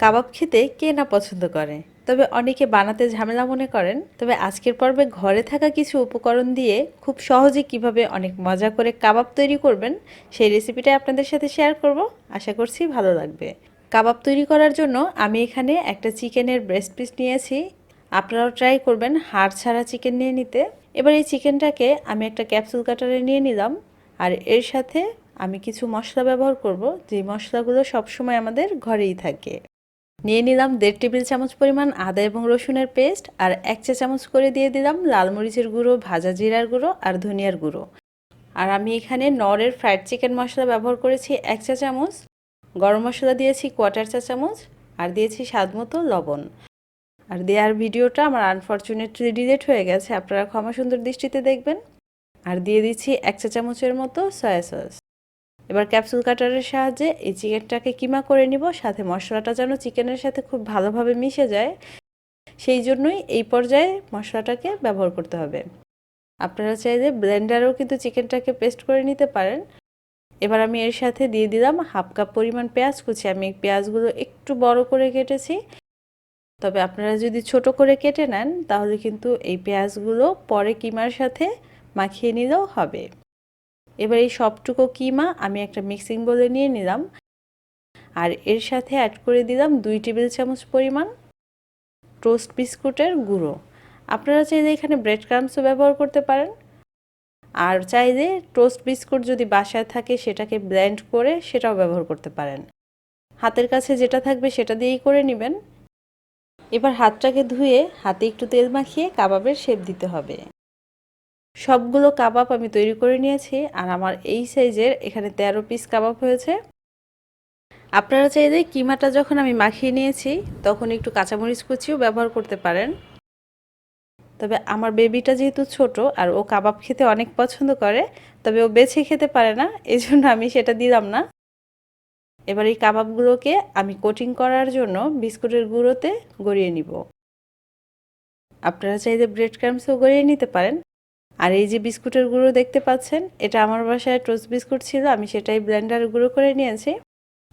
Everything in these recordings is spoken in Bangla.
কাবাব খেতে কে না পছন্দ করে? তবে অনেকে বানাতে ঝামেলা মনে করেন, তবে আজকের পর্বে ঘরে থাকা কিছু উপকরণ দিয়ে খুব সহজে কীভাবে অনেক মজা করে কাবাব তৈরি করবেন, সেই রেসিপিটা আপনাদের সাথে শেয়ার করব। আশা করছি ভালো লাগবে। কাবাব তৈরি করার জন্য আমি এখানে একটা চিকেনের ব্রেস্ট পিস নিয়েছি। আপনারাও ট্রাই করবেন হাড় ছাড়া চিকেন নিয়ে নিতে। এবার এই চিকেনটাকে আমি একটা ক্যাপসুল কাটারে নিয়ে নিলাম। আর এর সাথে আমি কিছু মশলা ব্যবহার করব যে মশলাগুলো সবসময় আমাদের ঘরেই থাকে। নিয়ে নিলাম দেড় টেবিল চামচ পরিমাণ আদা এবং রসুনের পেস্ট আর এক চা চামচ করে দিয়ে দিলাম লাল মরিচের গুঁড়ো, ভাজা জিরার গুঁড়ো আর ধনিয়ার গুঁড়ো। আর আমি এখানে নরের ফ্রাইড চিকেন মশলা ব্যবহার করেছি এক চা চামচ, গরম মশলা দিয়েছি কোয়াটার চা চামচ আর দিয়েছি স্বাদ মতো লবণ। আর দেওয়ার ভিডিওটা আমার আনফর্চুনেটলি ডিলেট হয়ে গেছে, আপনারা ক্ষমা সুন্দর দৃষ্টিতে দেখবেন। আর দিয়ে দিচ্ছি এক চা চামচের মতো সয়া সস। এবার ক্যাপসুল কাটারের সাহায্যে এই চিকেনটাকে কিমা করে নিব, সাথে মশলাটা যেন চিকেনের সাথে খুব ভালোভাবে মিশে যায়, সেই জন্যই এই পর্যায়ে মশলাটাকে ব্যবহার করতে হবে। আপনারা চাইলে ব্লেন্ডারেও কিন্তু চিকেনটাকে পেস্ট করে নিতে পারেন। এবার আমি এর সাথে দিয়ে দিলাম হাফ কাপ পরিমাণ পেঁয়াজ কুচি। আমি পেঁয়াজগুলো একটু বড় করে কেটেছি। তবে আপনারা যদি ছোট করে কেটে নেন, তাহলে কিন্তু এই পেঁয়াজগুলো পরে কিমার সাথে মাখিয়ে নিলেও হবে। এবার এই সবটুকু কিমা আমি একটা মিক্সিং বলে নিয়ে নিলাম। আর এর সাথে অ্যাড করে দিলাম দুই টেবিল চামচ পরিমাণ টোস্ট বিস্কুটের গুঁড়ো। আপনারা চাইলে এখানে ব্রেড ক্রামসও ব্যবহার করতে পারেন। আর চাইলে টোস্ট বিস্কুট যদি বাসায় থাকে সেটাকে ব্লেন্ড করে সেটাও ব্যবহার করতে পারেন। হাতের কাছে যেটা থাকবে সেটা দিয়েই করে নেবেন। এবার হাতটাকে ধুয়ে হাতে একটু তেল মাখিয়ে কাবাবের শেপ দিতে হবে। সবগুলো কাবাব আমি তৈরি করে নিয়েছি আর আমার এই সাইজের এখানে তেরো পিস কাবাব হয়েছে। আপনারা চাইলে কিমাটা যখন আমি মাখিয়ে নিয়েছি, তখন একটু কাঁচামরিচ কুচিও ব্যবহার করতে পারেন। তবে আমার বেবিটা যেহেতু ছোট আর ও কাবাব খেতে অনেক পছন্দ করে, তবে ও বেছে খেতে পারে না এই জন্য আমি সেটা দিলাম না। এবার এই কাবাবগুলোকে আমি কোটিং করার জন্য বিস্কুটের গুঁড়োতে গড়িয়ে নিব। আপনারা চাইলে ব্রেড ক্রামসও গড়িয়ে নিতে পারেন। আর এই যে বিস্কুটের গুঁড়ো দেখতে পাচ্ছেন, এটা আমার বাসায় টোস্ট বিস্কুট ছিল, আমি সেটাই ব্লেন্ডার গুঁড়ো করে নিয়েছি।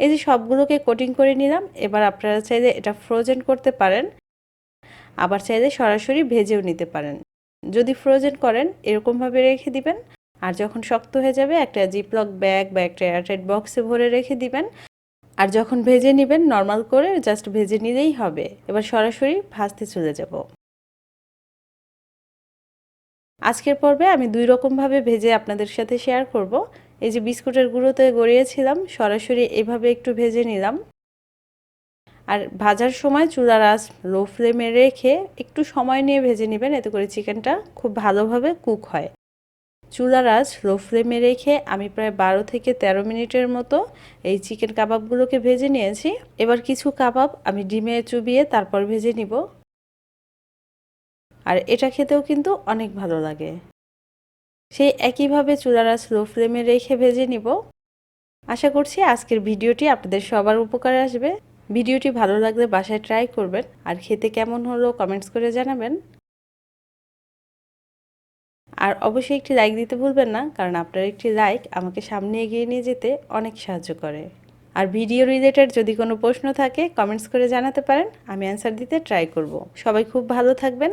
এই যে সবগুলোকে কোটিং করে নিলাম, এবার আপনারা চাইলে এটা ফ্রোজেন করতে পারেন, আবার চাইলে সরাসরি ভেজেও নিতে পারেন। যদি ফ্রোজেন করেন, এরকমভাবে রেখে দিবেন, আর যখন শক্ত হয়ে যাবে, একটা জিপলক ব্যাগ বা একটা এয়ারটাইট বক্সে ভরে রেখে দিবেন। আর যখন ভেজে নেবেন নর্মাল করে জাস্ট ভেজে নিলেই হবে। এবার সরাসরি ভাজতে চলে যাব। আজকের পর্বে আমি দুই রকমভাবে ভেজে আপনাদের সাথে শেয়ার করব। এই যে বিস্কুটের গুঁড়োতে গড়িয়েছিলাম, সরাসরি এভাবে একটু ভেজে নিলাম। আর ভাজার সময় চুলার আঁচ লো ফ্লেমে রেখে একটু সময় নিয়ে ভেজে নেবেন, এতে করে চিকেনটা খুব ভালোভাবে কুক হয়। চুলার আঁচ লো ফ্লেমে রেখে আমি প্রায় বারো থেকে ১৩ মিনিটের মতো এই চিকেন কাবাবগুলোকে ভেজে নিয়েছি। এবার কিছু কাবাব আমি ডিমে চুবিয়ে তারপর ভেজে নিব। আর এটা খেতেও কিন্তু অনেক ভালো লাগে। সেই একইভাবে চুলার স্লো ফ্লেমে রেখে ভেজে নিব। আশা করছি আজকের ভিডিওটি আপনাদের সবার উপকারে আসবে। ভিডিওটি ভালো লাগলে বাসায় ট্রাই করবেন। আর খেতে কেমন হলো কমেন্টস করে জানাবেন। আর অবশ্যই একটি লাইক দিতে ভুলবেন না, কারণ আপনার একটি লাইক আমাকে সামনে এগিয়ে নিয়ে যেতে অনেক সাহায্য করে। আর ভিডিও রিলেটেড যদি কোনো প্রশ্ন থাকে কমেন্টস করে জানাতে পারেন। আমি অ্যান্সার দিতে ট্রাই করব। সবাই খুব ভালো থাকবেন।